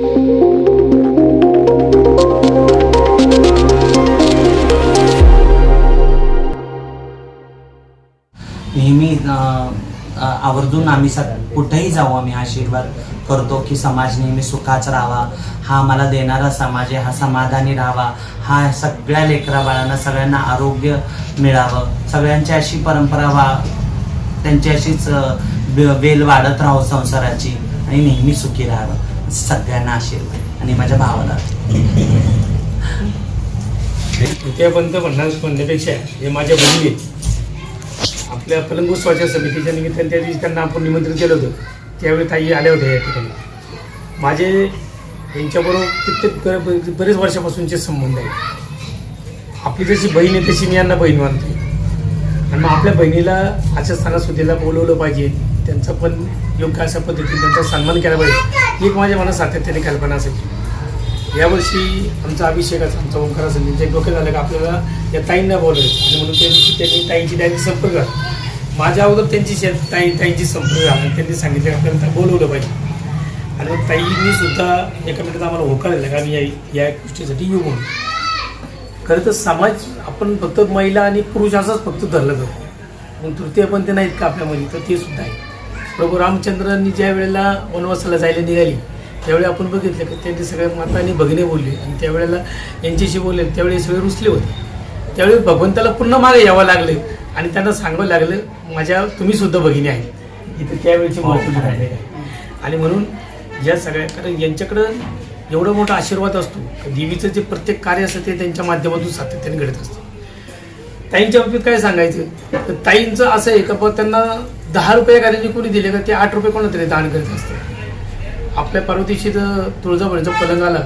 नेहमी आवर्जून आम्ही सग कुठेही जाऊ आम्ही आशीर्वाद करतो की समाज नेहमी सुखाच राहावा. हा मला देणारा समाज आहे हा समाधानी राहावा. हा सगळ्या लेकरा बाळांना सगळ्यांना आरोग्य मिळावं. सगळ्यांची अशी परंपरा वा त्यांची अशीच वेल वाढत राहावं संसाराची आणि नेहमी सुखी राहावं. सगळ्यांना आशीर्वाद आणि माझ्या भावाला. विद्यापंत म्हणणार म्हणण्यापेक्षा हे माझ्या बहिणी आहेत. आपल्या फलंगोत्सवाच्या समितीच्या निमित्ताने त्या दिवशी त्यांना आपण निमंत्रित केलं होतं. त्यावेळी ताई आल्या होत्या या ठिकाणी. माझे यांच्याबरोबर कित्येक बरेच वर्षापासूनचे संबंध आहेत. आपली जशी बहीण आहे तशी मी यांना बहीण मानतो आणि मग आपल्या बहिणीला अशा सणासुदीला बोलवलं पाहिजे. त्यांचा पण योग्य अशा पद्धतीने त्यांचा सन्मान केला पाहिजे. ही एक माझ्या मनात सातत्याने कल्पना असायची. यावर्षी आमचा अभिषेकाचा आमचा ओंकार असेल म्हणजे त्यांच्या डोक्यात झालं का आपल्याला या ताईंना बोलायचं आणि म्हणून त्यांची त्यांनी ताईंची त्यांनी संपर्क माझ्या अगोदर त्यांची शे ताई ताईंची संपर्क झाला आणि त्यांनी सांगितलं की आपल्याला त्या बोलवलं पाहिजे. आणि मग ताईंनी सुद्धा एका मिनिटात आम्हाला होकार दिला का आम्ही या या गोष्टीसाठी येऊ म्हणून. खरं तर समाज आपण फक्त महिला आणि पुरुष असंच फक्त धरलं जातो. मग तृतीय पण ते नाहीत का आपल्यामध्ये तर ते सुद्धा आहे. प्रभू रामचंद्रांनी ज्या वेळेला वनवासाला जायला निघाली त्यावेळी आपण बघितलं की त्यांनी सगळ्या माता आणि भगिनी बोलली. आणि त्यावेळेला यांच्याशी बोलले त्यावेळी सगळे रुसले होते. त्यावेळी भगवंताला पुन्हा मागे यावं लागलं आणि त्यांना सांगावं लागलं माझ्या तुम्ही सुद्धा भगिनी आहेत. इथे त्यावेळीची हो, महत्त्वाची खरं आहे. घटना आहे. आणि म्हणून या सगळ्या कारण यांच्याकडं एवढा मोठा आशीर्वाद असतो की देवीचं जे प्रत्येक कार्य असतं ते त्यांच्या माध्यमातून सातत्याने घडत असतं. ताईंच्या बाबतीत काय सांगायचं? तर ताईंचं असं आहे का त्यांना दहा रुपये एखाद्याने कोणी दिले का ते आठ रुपये कोणा तरी दान करत असतं. आपल्या पार्वतीशी तर तुळजाभवानीचं पलंग आला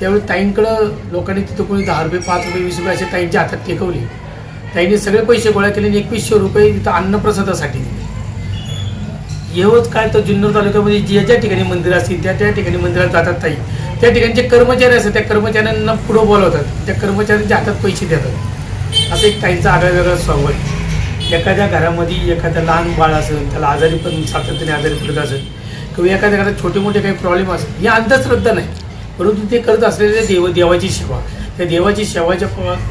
त्यावेळी ताईंकडं लोकांनी तिथं कोणी दहा रुपये पाच रुपये वीस रुपये असे ताईंच्या हातात टेकवले. ताईंनी सगळे पैसे गोळा केले आणि एकवीसशे रुपये तिथं अन्नप्रसादासाठी दिले. एवढंच काय तर जुन्नर तालुक्यामध्ये ज्या ज्या ठिकाणी मंदिर असतील त्या त्या ठिकाणी मंदिरात जातात ताई. त्या ठिकाणचे कर्मचारी असतात त्या कर्मचाऱ्यांना पुढं बोलवतात त्या कर्मचाऱ्यांच्या हातात पैसे देतात. असं एक ताईंचा आगळा वेगळा स्वभाव आहे. एखाद्या घरामध्ये एखादं लहान बाळ असेल त्याला आजारी पण सातत्याने आजारी पडत असेल किंवा एखाद्या घरात छोटे मोठे काही प्रॉब्लेम असेल ही अंधश्रद्धा नाही. परंतु ते करत असलेले देव देवाची सेवा. त्या देवाची सेवाच्या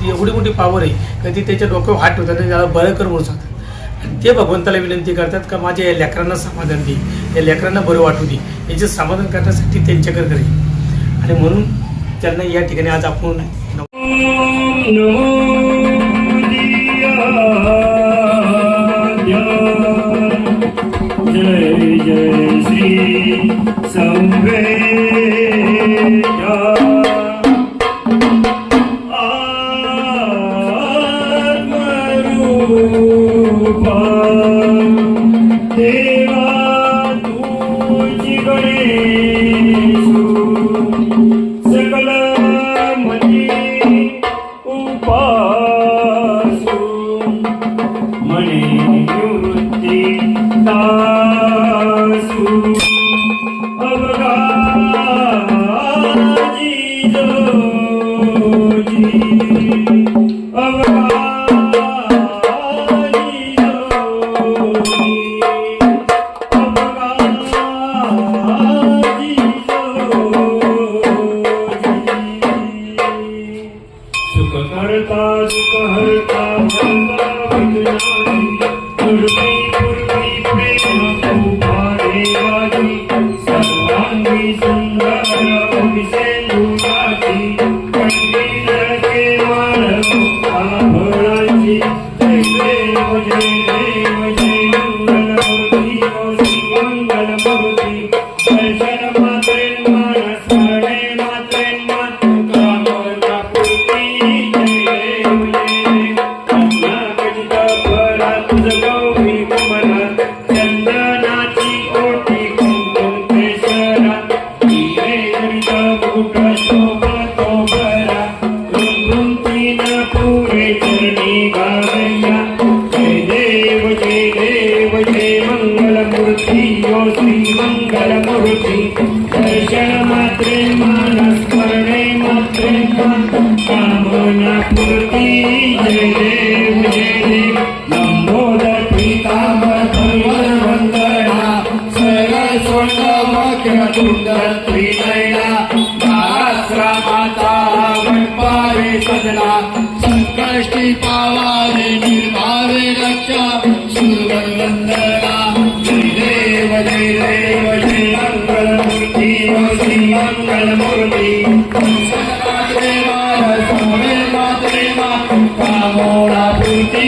एवढी मोठी पावर आहे का ती त्याच्या डोक्यावर हात ठेवतात आणि त्याला बरं कर म्हणून सांगतात. आणि ते भगवंताला विनंती करतात का माझ्या या लेकरांना समाधान दे या लेकरांना बरं वाटू दे याचे समाधान करण्यासाठी त्यांच्याकडे करेल आणि म्हणून त्यांना या ठिकाणी आज आपण जय जय श्री संवेदा आत्मरूपा देव जय संकष्टी पावावे निर्भावे रक्षा सुरवर वंदना जय देव जय देव स्वामी मातरेवा कामोडा पूर्ती